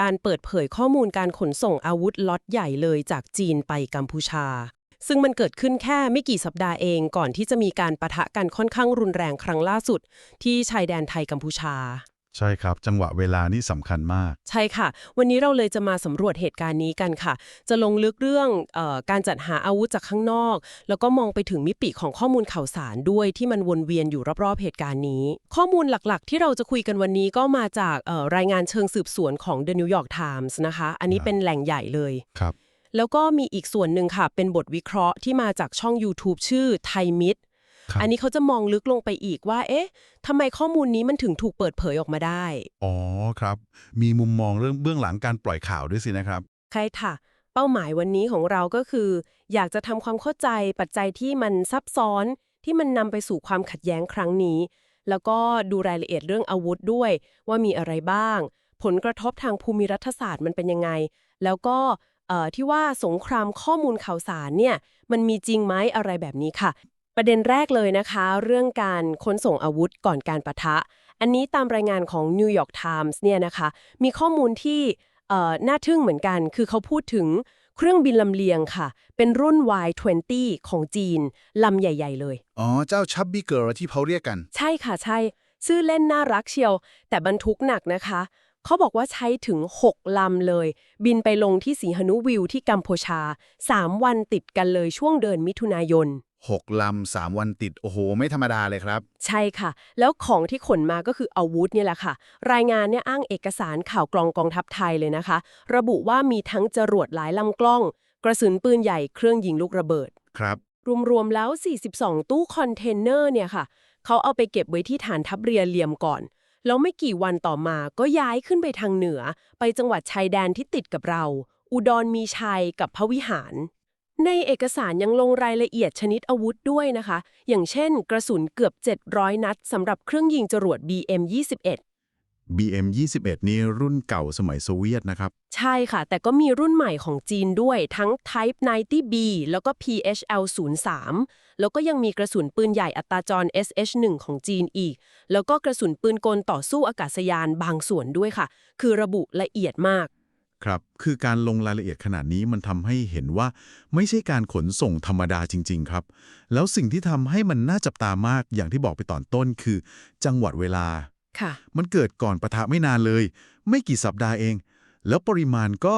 การเปิดเผยข้อมูลการขนส่งอาวุธล็อตใหญ่เลยจากจีนไปกัมพูชา ซึ่งมันเกิดขึ้นแค่ไม่กี่สัปดาห์เองก่อนที่จะมีการประทะกันค่อนข้างรุนแรงครั้งล่าสุด ที่ชายแดนไทยกัมพูชา ใช่ครับ จังหวะเวลานี่สำคัญมาก ใช่ค่ะ วันนี้เราเลยจะมาสำรวจเหตุการณ์นี้กันค่ะ จะลงลึกเรื่องเออการจัดหาอาวุธจากข้างนอก แล้วก็มองไปถึงมิติของข้อมูลข่าวสารด้วยที่มันวนเวียนอยู่รอบๆเหตุการณ์นี้ ข้อมูลหลักๆ ที่เราจะคุยกันวันนี้ก็มาจากเอ่อรายงานเชิงสืบสวนของ The New York Times นะคะ อันนี้เป็นแหล่งใหญ่เลยครับแล้วก็มีอีกส่วนหนึ่งค่ะ เป็นบทวิเคราะห์ที่มาจากช่อง YouTube ชื่อไทยมิดครับ อันนี้เขาจะมองลึกลงไปอีกว่า เอ๊ะทำไมข้อมูลนี้มันถึงถูกเปิดเผยออกมาได้ อ๋อครับ มีมุมมองเรื่องเบื้องหลังการปล่อยข่าวด้วยสินะครับ ใช่ค่ะ เป้าหมายวันนี้ของเราก็คือ อยากจะทำความเข้าใจปัจจัยที่มันซับซ้อนที่มันนำไปสู่ความขัดแย้งครั้งนี้ แล้วก็ดูรายละเอียดเรื่องอาวุธด้วย ว่ามีอะไรบ้าง ผลกระทบทางภูมิรัฐศาสตร์มันเป็นยังไง แล้วก็เอ่อที่ว่าสงครามข้อมูลข่าวสารเนี่ยมันมีจริงไหมอะไรแบบนี้ค่ะ ประเด็นแรกเลยนะคะ เรื่องการขนส่งอาวุธก่อนการปะทะ อันนี้ตามรายงานของ New York Times เนี่ยนะคะ มีข้อมูลที่เอ่อน่าทึ่งเหมือนกัน คือเขาพูดถึงเครื่องบินลำเลียงค่ะ เป็นรุ่น Y20 ของจีน ลำใหญ่ ๆ เลย อ๋อ เจ้าชับบี้เกิร์ลที่เขาเรียกกัน ใช่ค่ะใช่ ชื่อเล่นน่ารักเชียว แต่บรรทุกหนักนะคะ เขาบอกว่าใช้ถึง 6 ลำเลย บินไปลงที่สีหนุวิวที่กัมพูชา 3 วันติดกันเลยช่วงเดือนมิถุนายน 6 ลำ 3 วันติด โอ้โห ไม่ธรรมดาเลยครับ ใช่ค่ะ แล้วของที่ขนมาก็คืออาวุธเนี่ยแหละค่ะ รายงานเนี่ยอ้างเอกสารข่าวกรองกองทัพไทยเลยนะคะ ระบุว่ามีทั้งจรวดหลายลำกล้อง กระสุนปืนใหญ่เครื่องยิงลูกระเบิด ครับ รวมๆแล้ว 42 ตู้คอนเทนเนอร์เนี่ยค่ะ เขาเอาไปเก็บไว้ที่ฐานทัพเรือเหลี่ยมก่อน แล้วไม่กี่วันต่อมาก็ย้ายขึ้นไปทางเหนือ ไปจังหวัดชายแดนที่ติดกับเรา อุดรมีชัยกับพระวิหาร ในเอกสารยังลงรายละเอียดชนิดอาวุธด้วยนะคะ อย่างเช่น กระสุนเกือบ 700 นัดสำหรับเครื่องยิงจรวด BM-21 BM21 นี่รุ่นเก่าสมัยโซเวียตนะครับ ใช่ค่ะ แต่ก็มีรุ่นใหม่ของจีนด้วยทั้ง Type 90B แล้วก็ PHL03 แล้วก็ยังมีกระสุนปืนใหญ่อัตราจร SH1 ของจีนอีก แล้วก็กระสุนปืนกลต่อสู้อากาศยานบางส่วนด้วยค่ะ คือระบุละเอียดมาก ครับ คือการลงรายละเอียดขนาดนี้มันทำให้เห็นว่าไม่ใช่การขนส่งธรรมดาจริง ๆ ครับ แล้วสิ่งที่ทำให้มันน่าจับตามากอย่างที่บอกไปตอนต้นคือ จังหวัดเวลา ค่ะ มันเกิดก่อนปะทะไม่นานเลย ไม่กี่สัปดาห์เอง แล้วปริมาณก็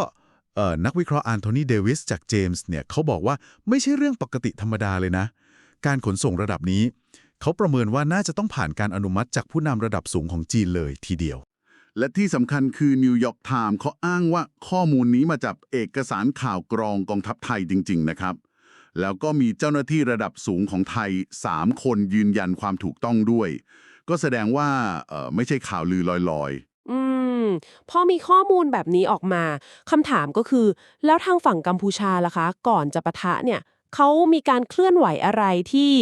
เอ่อนักวิเคราะห์อันโทนีเดวิสจากเจมส์เนี่ยเขาบอกว่าไม่ใช่เรื่องปกติธรรมดาเลยนะ การขนส่งระดับนี้ เขาประเมินว่าน่าจะต้องผ่านการอนุมัติจากผู้นำระดับสูงของจีนเลยทีเดียว และที่สำคัญคือนิวยอร์กไทม์เขาอ้างว่าข้อมูลนี้มาจากเอกสารข่าวกรองกองทัพไทยจริง ๆ นะครับ แล้วก็มีเจ้าหน้าที่ระดับสูงของไทย 3 คนยืนยันความถูกต้องด้วย ก็แสดงว่าเอ่อไม่ใช่ข่าวลือลอยอืมพอมีข้อมูลแบบนี้ออกมาคำถามก็คือ แล้วทางฝั่งกัมพูชาล่ะคะ ก่อนจะปะทะเนี่ยเขามีการเคลื่อนไหวอะไรที่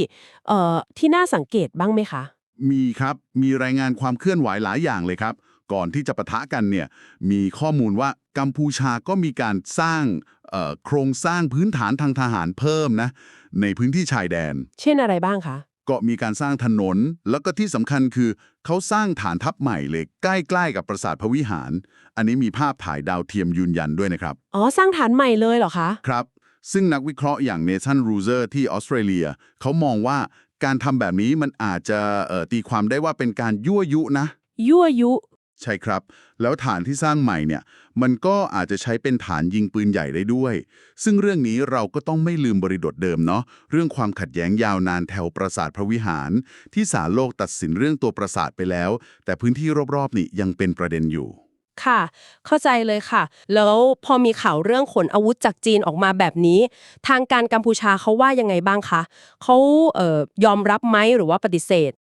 เอ่อที่น่าสังเกตบ้างไหมคะๆมีครับมีรายงานความเคลื่อนไหวหลายอย่างเลยครับ ก่อนที่จะปะทะกันเนี่ยมีข้อมูลว่ากัมพูชาก็มีการสร้างเอ่อโครงสร้างพื้นฐานทางทหารเพิ่มนะในพื้นที่ชายแดน เช่นอะไรบ้างคะก็มีการสร้างถนน แล้วก็ที่สำคัญคือเขาสร้างฐานทัพใหม่เลย ใกล้ๆกับปราสาทพระวิหาร อันนี้มีภาพถ่ายดาวเทียมยืนยันด้วยนะครับ อ๋อ สร้างฐานใหม่เลยเหรอคะ ครับ ซึ่งนักวิเคราะห์อย่างเนทันรูเซอร์ที่ออสเตรเลีย เขามองว่าการทำแบบนี้มันอาจจะเอ่อตีความได้ว่าเป็นการยั่วยุนะ ยั่วยุ ใช่ครับ แล้วฐานที่สร้างใหม่เนี่ย มันก็อาจจะใช้เป็นฐานยิงปืนใหญ่ได้ด้วย ซึ่งเรื่องนี้เราก็ต้องไม่ลืมบริบทเดิมเนาะ เรื่องความขัดแย้งยาวนานแถวปราสาทพระวิหาร ที่ศาลโลกตัดสินเรื่องตัวปราสาทไปแล้ว แต่พื้นที่รอบๆนี่ยังเป็นประเด็นอยู่ ค่ะ เข้าใจเลยค่ะ แล้วพอมีข่าวเรื่องขนอาวุธจากจีนออกมาแบบนี้ ทางการกัมพูชาเขาว่ายังไงบ้างคะเขาเอ่อยอมรับไหมหรือว่าปฏิเสธ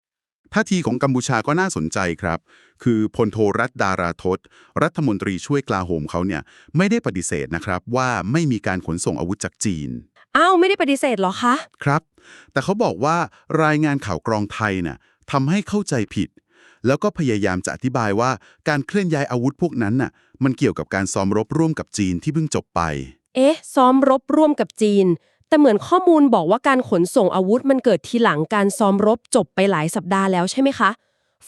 ท่าทีของกัมพูชาก็น่าสนใจครับ คือพลโทรัตดาราทศรัฐมนตรีช่วยกลาโหมเขาเนี่ยไม่ได้ปฏิเสธนะครับว่าไม่มีการขนส่งอาวุธจากจีน อ้าว ไม่ได้ปฏิเสธเหรอคะ ครับ แต่เขาบอกว่ารายงานข่าวกรองไทยน่ะทำให้เข้าใจผิด แล้วก็พยายามจะอธิบายว่าการเคลื่อนย้ายอาวุธพวกนั้นน่ะมันเกี่ยวกับการซ้อมรบร่วมกับจีนที่เพิ่งจบไป เอ๊ะ ซ้อมรบร่วมกับจีน แต่เหมือนข้อมูลบอกว่าการขนส่งอาวุธมันเกิดทีหลังการซ้อมรบจบไปหลายสัปดาห์แล้วใช่ไหมคะ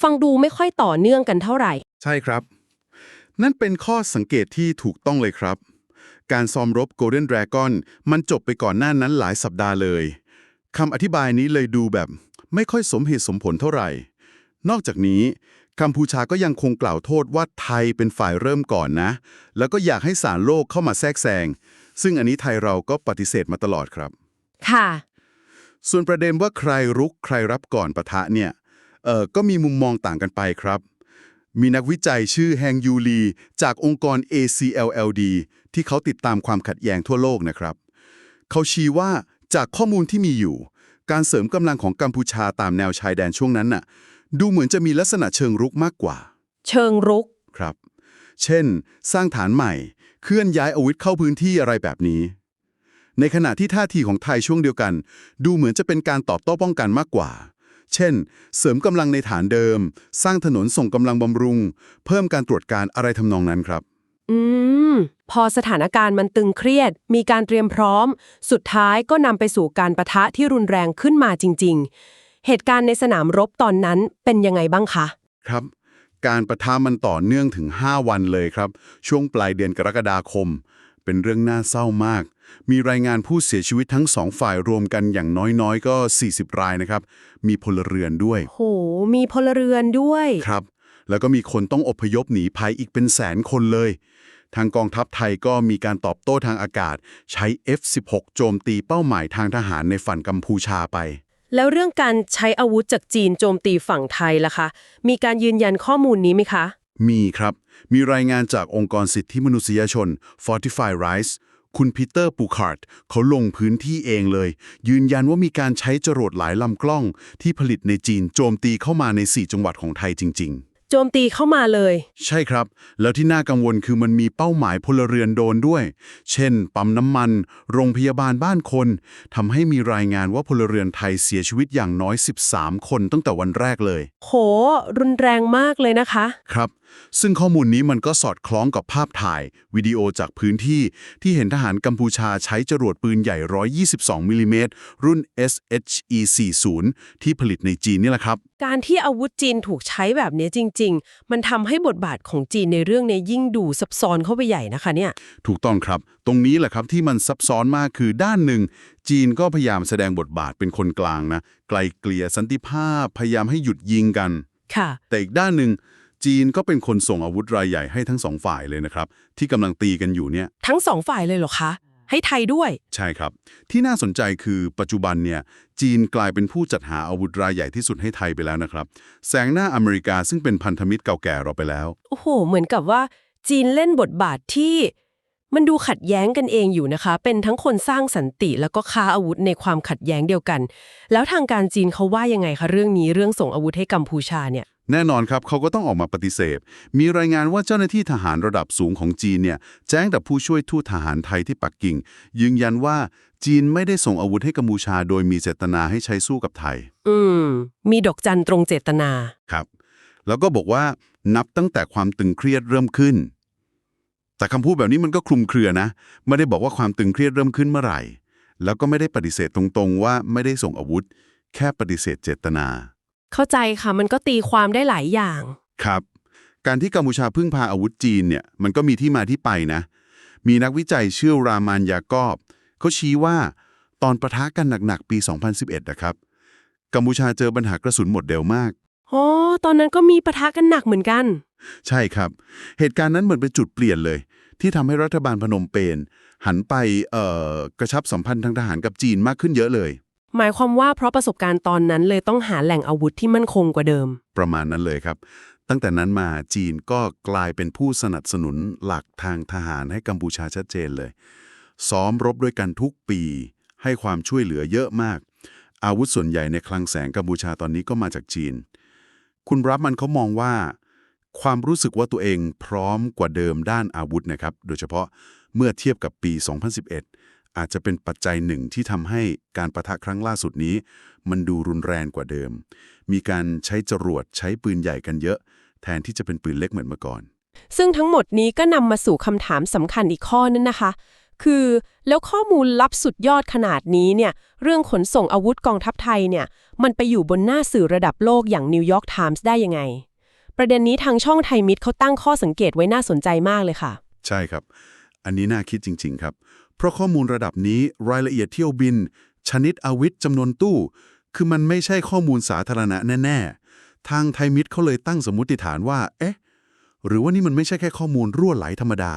ฟังดูไม่ค่อยต่อเนื่องกันเท่าไหร่ ใช่ครับ นั่นเป็นข้อสังเกตที่ถูกต้องเลยครับ การซ้อมรบ Golden Dragon มันจบไปก่อนหน้านั้นหลายสัปดาห์เลยคำอธิบายนี้เลยดูแบบไม่ค่อยสมเหตุสมผลเท่าไหร่ นอกจากนี้กัมพูชาก็ยังคงกล่าวโทษว่าไทยเป็นฝ่ายเริ่มก่อนนะ แล้วก็อยากให้สารโลกเข้ามาแทรกแซง ซึ่งอันนี้ไทยเราก็ปฏิเสธมาตลอดครับ ค่ะ ส่วนประเด็นว่าใครรุกใครรับก่อนปะทะเนี่ยเออก็มีมุมมองต่างกันไปครับ มีนักวิจัยชื่อแฮงยูลีจากองค์กร ACLLD ที่เขาติดตามความขัดแย้งทั่วโลกนะครับ เขาชี้ว่าจากข้อมูลที่มีอยู่ การเสริมกำลังของกัมพูชาตามแนวชายแดนช่วงนั้นน่ะ ดูเหมือนจะมีลักษณะเชิงรุกมากกว่า เชิงรุกครับ เช่น สร้างฐานใหม่ เคลื่อนย้ายอาวุธเข้าพื้นที่อะไรแบบนี้ ในขณะที่ท่าทีของไทยช่วงเดียวกัน ดูเหมือนจะเป็นการตอบโต้ป้องกันมากกว่า เช่น เสริมกำลังในฐานเดิม สร้างถนนส่งกำลังบำรุง เพิ่มการตรวจการอะไรทำนองนั้นครับ อืม พอสถานการณ์มันตึงเครียด มีการเตรียมพร้อม สุดท้ายก็นำไปสู่การประทะที่รุนแรงขึ้นมาจริง ๆ เหตุการณ์ในสนามรบตอนนั้นเป็นยังไงบ้างคะ ครับ การประทะมันต่อเนื่องถึง 5 วันเลยครับ ช่วงปลายเดือนกรกฎาคม เป็นเรื่องน่าเศร้ามาก มีรายงานผู้เสียชีวิตทั้งสองฝ่ายรวมกันอย่างน้อยๆ ก็ 40 รายนะครับ มีพลเรือนด้วยโห มีพลเรือนด้วยครับ แล้วก็มีคนต้องอพยพหนีภัยอีกเป็นแสนคนเลย ทางกองทัพไทยก็มีการตอบโต้ทางอากาศ ใช้ F-16 โจมตีเป้าหมายทางทหารในฝั่งกัมพูชาไป แล้วเรื่องการใช้อาวุธจากจีนโจมตีฝั่งไทยล่ะคะ มีการยืนยันข้อมูลนี้ไหมคะ มีครับ มีรายงานจากองค์กรสิทธิมนุษยชน Fortify Rights คุณพีเตอร์ปูคาร์ดเขาลงพื้นที่เองเลย ยืนยันว่ามีการใช้จรวดหลายลำกล้อง ที่ผลิตในจีนโจมตีเข้ามาใน 4 จังหวัดของไทยจริง ๆ โจมตีเข้ามาเลย ใช่ครับ แล้วที่น่ากังวลคือมันมีเป้าหมายพลเรือนโดนด้วย เช่น ปั๊มน้ำมัน โรงพยาบาลบ้านคนทำให้มีรายงานว่าพลเรือนไทยเสียชีวิตอย่างน้อย 13 คนตั้งแต่วันแรกเลย โห รุนแรงมากเลยนะคะ ครับ ซึ่งข้อมูลนี้มันก็สอดคล้องกับภาพถ่ายวิดีโอจากพื้นที่ที่เห็นทหารกัมพูชาใช้จรวดปืนใหญ่ 122มิลลิเมตรรุ่น SHE-40 ที่ผลิตในจีนนี่แหละครับ การที่อาวุธจีนถูกใช้แบบนี้จริง ๆ มันทำให้บทบาทของจีนในเรื่องนี้ยิ่งดูซับซ้อนเข้าไปใหญ่นะคะเนี่ย ถูกต้องครับ ตรงนี้แหละครับที่มันซับซ้อนมากคือด้านหนึ่ง จีนก็พยายามแสดงบทบาทเป็นคนกลางนะไกลเกลี่ยสันติภาพพยายามให้หยุดยิงกัน ค่ะ แต่อีกด้านหนึ่ง จีนก็เป็นคนส่งอาวุธรายใหญ่ให้ทั้งสองฝ่ายเลยนะครับ ที่กำลังตีกันอยู่เนี่ย ทั้งสองฝ่ายเลยเหรอคะ ให้ไทยด้วย ใช่ครับ ที่น่าสนใจคือปัจจุบันเนี่ย จีนกลายเป็นผู้จัดหาอาวุธรายใหญ่ที่สุดให้ไทยไปแล้วนะครับแซงหน้าอเมริกาซึ่งเป็นพันธมิตรเก่าแก่เราไปแล้ว โอ้โห เหมือนกับว่า จีนเล่นบทบาทที่ มันดูขัดแย้งกันเองอยู่นะคะ เป็นทั้งคนสร้างสันติแล้วก็ค้าอาวุธในความขัดแย้งเดียวกัน แล้วทางการจีนเขาว่ายังไงคะเรื่องนี้เรื่องส่งอาวุธให้กัมพูชาเนี่ย แน่นอนครับเขาก็ต้องออกมาปฏิเสธ มีรายงานว่าเจ้าหน้าที่ทหารระดับสูงของจีนเนี่ยแจ้งกับผู้ช่วยทูตทหารไทยที่ปักกิ่ง ยืนยันว่าจีนไม่ได้ส่งอาวุธให้กัมพูชา โดยมีเจตนาให้ใช้สู้กับไทย อืม มีดอกจันตรงเจตนา ครับ แล้วก็บอกว่านับตั้งแต่ความตึงเครียดเริ่มขึ้น แต่คำพูดแบบนี้มันก็คลุมเครือนะ ไม่ได้บอกว่าความตึงเครียดเริ่มขึ้นเมื่อไหร่ แล้วก็ไม่ได้ปฏิเสธตรงๆ ว่าไม่ได้ส่งอาวุธ แค่ปฏิเสธเจตนา เข้าใจค่ะ มันก็ตีความได้หลายอย่าง ครับ การที่กัมพูชาพึ่งพาอาวุธจีนเนี่ยมันก็มีที่มาที่ไปนะ มีนักวิจัยชื่อรามานยากอบเขาชี้ว่าตอนประทะกันหนักๆ ปี 2011 นะครับ กัมพูชาเจอปัญหากระสุนหมดเร็วมาก อ๋อ ตอนนั้นก็มีปะทะกันหนักเหมือนกัน ใช่ครับ เหตุการณ์นั้นเหมือนเป็นจุดเปลี่ยนเลย ที่ทำให้รัฐบาลพนมเปญหันไปเอ่อกระชับสัมพันธ์ทางทหารกับจีนมากขึ้นเยอะเลย หมายความว่าเพราะประสบการณ์ตอนนั้นเลยต้องหาแหล่งอาวุธที่มั่นคงกว่าเดิม ประมาณนั้นเลยครับ ตั้งแต่นั้นมาจีนก็กลายเป็นผู้สนับสนุนหลักทางทหารให้กัมพูชาชัดเจนเลย ซ้อมรบด้วยกันทุกปี ให้ความช่วยเหลือเยอะมาก อาวุธส่วนใหญ่ในคลังแสงกัมพูชาตอนนี้ก็มาจากจีน คุณรับมันเขามองว่า ความรู้สึกว่าตัวเองพร้อมกว่าเดิมด้านอาวุธนะครับ โดยเฉพาะเมื่อเทียบกับปี 2011 อาจจะเป็นปัจจัยหนึ่งที่ทำให้การประทะครั้งล่าสุดนี้ มันดูรุนแรงกว่าเดิม มีการใช้จรวดใช้ปืนใหญ่กันเยอะ แทนที่จะเป็นปืนเล็กเหมือนเมื่อก่อน ซึ่งทั้งหมดนี้ก็นำมาสู่คำถามสำคัญอีกข้อนึงนะคะ คือแล้วข้อมูลลับสุดยอดขนาดนี้เนี่ยเรื่องขนส่งอาวุธกองทัพไทยเนี่ยมันไปอยู่บนหน้าสื่อระดับโลกอย่างนิวยอร์กไทมส์ได้ยังไง ประเด็นนี้ทางช่องไทยมิตรเขาตั้งข้อสังเกตไว้น่าสนใจมากเลยค่ะ ใช่ครับ อันนี้น่าคิดจริง ๆ ครับ เพราะข้อมูลระดับนี้รายละเอียดเที่ยวบิน ชนิดอาวิธจำนวนตู้ คือมันไม่ใช่ข้อมูลสาธารณะแน่ ๆ ทางไทยมิตรเขาเลยตั้งสมมติฐานว่า เอ๊ะ หรือว่านี่มันไม่ใช่แค่ข้อมูลรั่วไหลธรรมดา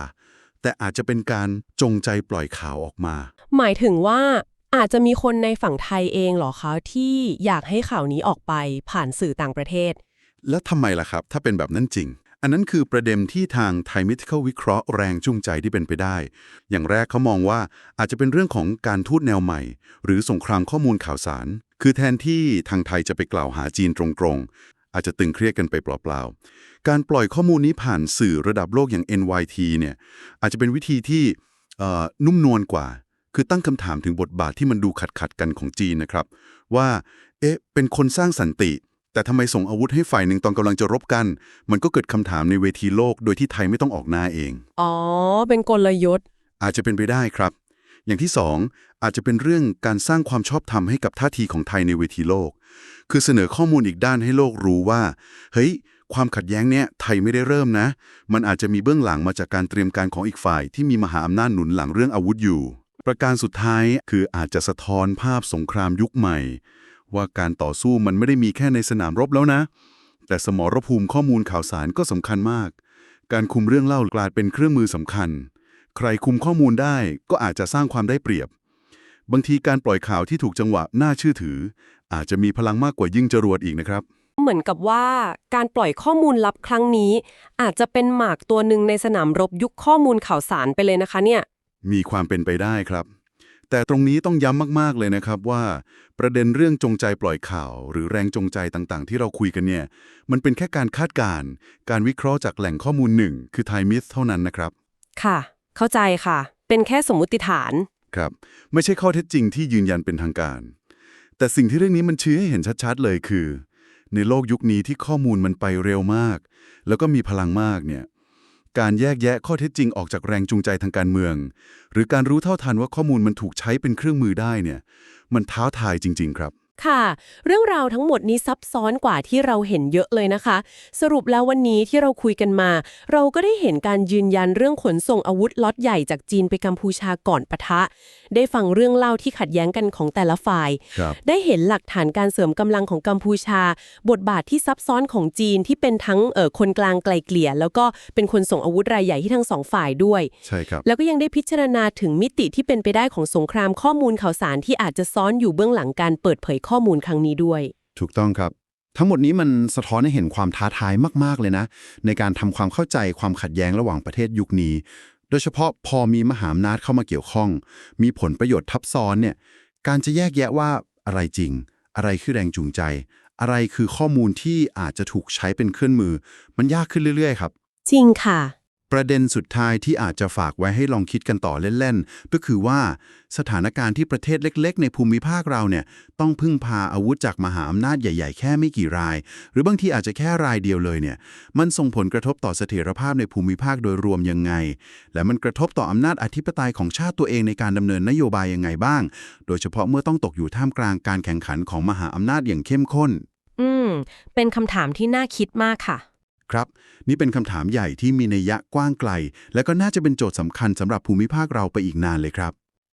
แต่อาจจะเป็นการจงใจปล่อยข่าวออกมา หมายถึงว่าอาจจะมีคนในฝั่งไทยเองเหรอคะที่อยากให้ข่าวนี้ออกไปผ่านสื่อต่างประเทศ แล้วทำไมล่ะครับ ถ้าเป็นแบบนั้นจริง อันนั้นคือประเด็นที่ทางไทยมิ t เขาวิเคราะห์แรงจูงใจที่เป็นไปได้ อย่างแรกเขามองว่าอาจจะเป็นเรื่องของการทูตแนวใหม่ หรือสงครามข้อมูลข่าวสาร คือแทนที่ทางไทยจะไปกล่าวหาจีนตรงๆ อาจจะตึงเครียดกันไปเปล่าๆ การปล่อยข้อมูลนี้ผ่านสื่อระดับโลกอย่าง NYT เนี่ยอาจจะเป็นวิธีที่นุ่มนวลกว่า คือตั้งคำถามถึงบทบาทที่มันดูขัดขัดกันของจีนนะครับ ว่า เอ๊ะ เป็นคนสร้างสันติ แต่ทำไมส่งอาวุธให้ฝ่ายหนึ่งตอนกำลังจะรบกัน มันก็เกิดคำถามในเวทีโลกโดยที่ไทยไม่ต้องออกหน้าเอง อ๋อ เป็นกลยุทธ์ อาจจะเป็นไปได้ครับ อย่างที่สองอาจจะเป็นเรื่องการสร้างความชอบธรรมให้กับท่าทีของไทยในเวทีโลก คือเสนอข้อมูลอีกด้านให้โลกรู้ว่า เฮ้ย ความขัดแย้งเนี้ยไทยไม่ได้เริ่มนะ มันอาจจะมีเบื้องหลังมาจากการเตรียมการของอีกฝ่าย ที่มีมหาอำนาจหนุนหลังเรื่องอาวุธอยู่ ประการสุดท้ายคืออาจจะสะท้อนภาพสงครามยุคใหม่ ว่าการต่อสู้มันไม่ได้มีแค่ในสนามรบแล้วนะ แต่สมรภูมิข้อมูลข่าวสารก็สำคัญมาก การคุมเรื่องเล่ากลายเป็นเครื่องมือสำคัญ ใครคุมข้อมูลได้ก็อาจจะสร้างความได้เปรียบ บางทีการปล่อยข่าวที่ถูกจังหวะน่าเชื่อถือ อาจจะมีพลังมากกว่ายิงจรวดอีกนะครับเหมือนกับว่าการปล่อยข้อมูลลับครั้งนี้ อาจจะเป็นหมากตัวหนึ่งในสนามรบยุคข้อมูลข่าวสารไปเลยนะคะเนี่ย มีความเป็นไปได้ครับ แต่ตรงนี้ต้องย้ำมากๆเลยนะครับว่า ประเด็นเรื่องจงใจปล่อยข่าว หรือแรงจงใจต่างๆ ที่เราคุยกันเนี่ย มันเป็นแค่การคาดการณ์การวิเคราะห์จากแหล่งข้อมูลหนึ่งคือไทมิสเท่านั้นนะครับ ค่ะ เข้าใจค่ะ เป็นแค่สมมุติฐานครับ ไม่ใช่ข้อเท็จจริงที่ยืนยันเป็นทางการ แต่สิ่งที่เรื่องนี้มันชี้ให้เห็นชัดๆเลยคือ ในโลกยุคนี้ที่ข้อมูลมันไปเร็วมาก แล้วก็มีพลังมากเนี่ย การแยกแยะข้อเท็จจริงออกจากแรงจูงใจทางการเมือง หรือการรู้เท่าทันว่าข้อมูลมันถูกใช้เป็นเครื่องมือได้เนี่ย มันท้าทายจริง ๆ ครับ ค่ะ เรื่องราวทั้งหมดนี้ซับซ้อนกว่าที่เราเห็นเยอะเลยนะคะ สรุปแล้ววันนี้ที่เราคุยกันมา เราก็ได้เห็นการยืนยันเรื่องขนส่งอาวุธล็อตใหญ่จากจีนไปกัมพูชาก่อนปะทะ ได้ฟังเรื่องเล่าที่ขัดแย้งกันของแต่ละฝ่ายครับได้เห็นหลักฐานการเสริมกำลังของกัมพูชา บทบาทที่ซับซ้อนของจีนที่เป็นทั้งเอ่อคนกลางไกลเกลี่ย แล้วก็เป็นคนส่งอาวุธรายใหญ่ที่ทั้งสองฝ่ายด้วยใช่ครับแล้วก็ยังได้พิจารณาถึงมิติที่เป็นไปได้ของสงครามข้อมูลข่าวสารที่อาจจะซ้อนอยู่เบื้องหลังการเปิดเผยข้อมูลครั้งนี้ด้วย ถูกต้องครับ ทั้งหมดนี้มันสะท้อนให้เห็นความท้าทายมาก ๆ เลยนะ ในการทำความเข้าใจความขัดแย้งระหว่างประเทศยุคนี้ โดยเฉพาะพอมีมหาอำนาจเข้ามาเกี่ยวข้อง มีผลประโยชน์ทับซ้อนเนี่ยการจะแยกแยะว่าอะไรจริง อะไรคือแรงจูงใจ อะไรคือข้อมูลที่อาจจะถูกใช้เป็นเครื่องมือ มันยากขึ้นเรื่อย ๆ ครับ จริงค่ะ ประเด็นสุดท้ายที่อาจจะฝากไว้ให้ลองคิดกันต่อเล่นๆ ก็คือว่าสถานการณ์ที่ประเทศเล็กๆ ในภูมิภาคเราเนี่ยต้องพึ่งพาอาวุธจากมหาอำนาจใหญ่ ๆ แค่ไม่กี่ราย หรือบางทีอาจจะแค่รายเดียวเลยเนี่ยมันส่งผลกระทบต่อเสถียรภาพในภูมิภาคโดยรวมยังไง และมันกระทบต่ออำนาจอธิปไตยของชาติตัวเองในการดำเนินนโยบายยังไงบ้าง โดยเฉพาะเมื่อต้องตกอยู่ท่ามกลางการแข่งขันของมหาอำนาจอย่างเข้มข้น อืม เป็นคำถามที่น่าคิดมากค่ะ ครับ นี่เป็นคำถามใหญ่ที่มีนัยยะกว้างไกล และก็น่าจะเป็นโจทย์สำคัญสำหรับภูมิภาคเราไปอีกนานเลยครับ